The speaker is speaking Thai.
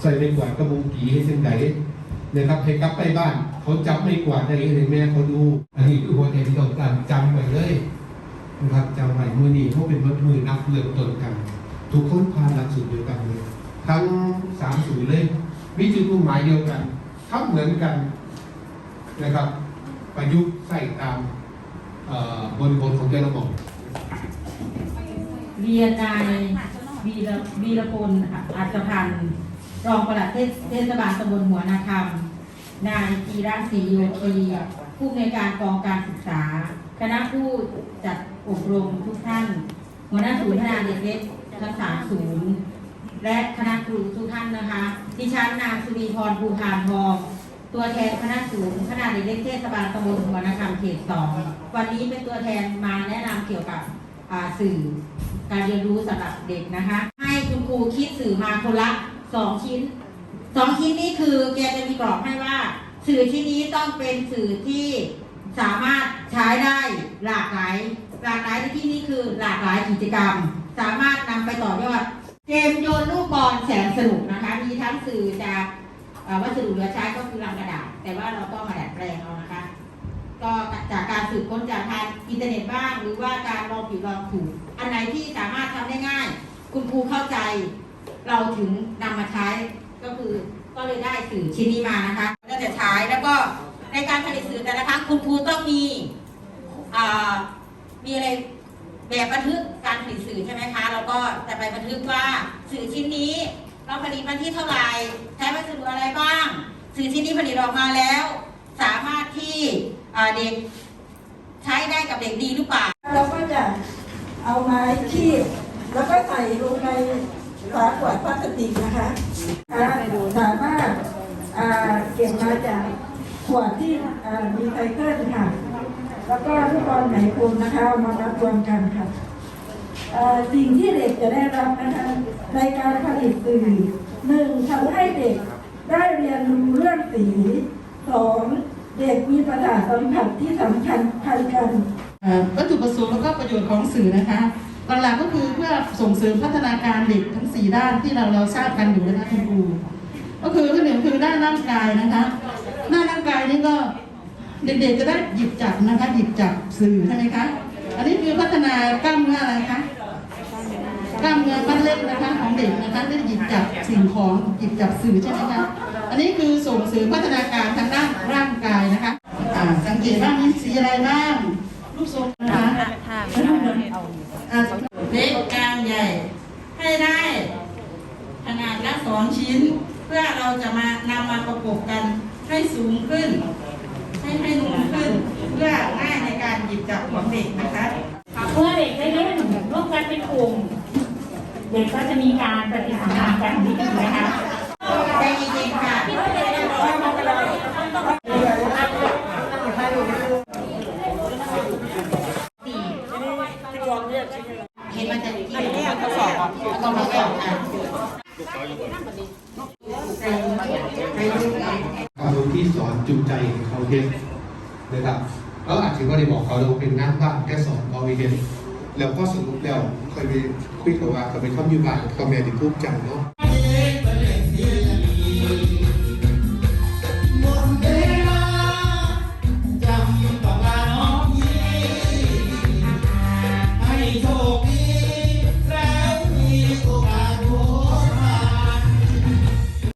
ใส่ไม่กวาดกระมุงกีให้เส้นใดนะครับให้กลับไปบ้าน เขาจับไม่กวาดได้ให้แม่เขาดู อันนี้คือหัวใจที่ต้องการจำไว้เลยนะครับจำไว้มือนี้เขาเป็นวัดมือนับเลือกตนกัน ทุกคนผ่านหลักสูตรเดียวกันเลยทั้งสามสูตรเลยมีจุดมุ่งหมายเดียวกันทำเหมือนกันนะครับ ประยุกต์ใส่ตามบริบทของแต่ละหม่อมเรียนนายวีรวีรพลอัศพันธ์ รองปลัดเทศบาลตำบลหัวนาคำนายกีรศรีโยธีผู้อำนการกองการศึกษา คณะผู้จัดอบรมทุกท่าน หัวหน้าศูนย์พัฒนาเด็กเล็กทั้งสาศูนย์และคณะครูทุกท่านนะคะ ดิฉันนางสุรีพรภูพานทองตัวแทนคณะศูนย์พัฒนาเด็กเล็กเทศบาลตำบลหัวนาคำเขตสองวันนี้เป็นตัวแทนมาแนะนำเกี่ยวกับสื่อการเรียนรู้สำหรับเด็กนะคะ ให้คุณครูคิดสื่อมาคนละ สองชิ้นสองชิ้นนี้คือแกจะมีกรอบให้ว่า สื่อชิ้นนี้ต้องเป็นสื่อที่สามารถใช้ได้หลากหลาย หลากหลายในที่นี้คือหลากหลายกิจกรรม สามารถนำไปต่อยอดเกมโยนลูกบอลแสนสนุกนะคะ มีทั้งสื่อจากวัสดุเหลือใช้ก็คือลังกระดาษ แต่ว่าเราต้องมาดัดแปลงเอานะคะ ก็จากการสืบค้นจากทางอินเทอร์เน็ตบ้าง หรือว่าการลองผิดลองถูก อันไหนที่สามารถทำได้ง่าย คุณครูเข้าใจ เราถึงนำมาใช้ก็คือก็เลยได้สื่อชิ้นนี้มานะคะก็จะใช้แล้วก็ในการผลิตสื่อแต่ละครั้งคุณครูต้องมีมีอะไรแบบบันทึกการผลิตสื่อใช่ไหมคะเราก็จะไปบันทึกว่าสื่อชิ้นนี้ เราผลิตวันที่เท่าไหร่ใช้วัสดุอะไรบ้าง สื่อชิ้นนี้ผลิตออกมาแล้ว สามารถที่เด็กใช้ได้กับเด็กดีหรือเปล่าเราก็จะเอาไม้คีบแล้วก็ใส่ลงใน ฝาขวดพลาสติกนะคะสามารถเก็บมาจากขวดที่มีไซเคิลค่ะ แล้วก็ลูกบอลไหนพรมนะคะเอามานับรวมกันค่ะสิ่งที่เด็กจะได้รับนะคะในการผลิตสื่อหนึ่งทำให้เด็กได้เรียนรู้เรื่องสีสองเด็กมีประสาทสัมผัสที่สำคัญพันกันวัตถุประสงค์แล้วก็ประโยชน์ของสื่อนะคะ หลักๆก็คือเพื่อส่งเสริมพัฒนาการเด็กทั้ง 4 ด้านที่เราเราทราบกันอยู่นะคะคุณครูก็คือข้อหนึ่งคือด้านร่างกายนะคะด้านร่างกายนี่ก็เด็กๆจะได้หยิบจับนะคะหยิบจับสื่อใช่ไหมคะอันนี้คือพัฒนากล้ามเนื้ออะไรคะกล้ามเนื้อมัดเล็กนะคะของเด็กนะคะได้หยิบจับสิ่งของหยิบจับสื่อใช่ไหมคะอันนี้คือส่งเสริมพัฒนาการทางด้านร่างกายนะคะสังเกตว่ามีสีอะไรบ้าง รูปทรงนะคะอ่าเล็กกลางใหญ่ ให้ได้ขนาดละสองชิ้น เพื่อเราจะมานำมาประกบกันให้สูงขึ้น ให้ให้นูนขึ้น เพื่อง่ายในการหยิบจับของเด็กนะคะเมื่อเด็กได้เล่นร่วมกันเป็นกลุ่มเด็กก็จะมีการปฏิสัมพันธ์กันดีนะคะ ใจเย็นๆค่ะ เห็นมันจะที่ไหนทดสอบอะต้องมาสอบอะ อารมณ์ที่สอนจูงใจเขาเห็นนะครับแล้วอาจจะก็ได้บอกเขาเราเป็นงานบ้านแค่สอนเขาเห็นแล้วก็สรุปแล้วเคยไปคุยกับว่าเขาไปทำอยู่บ้านเขาแม่ที่พูดจังเนาะ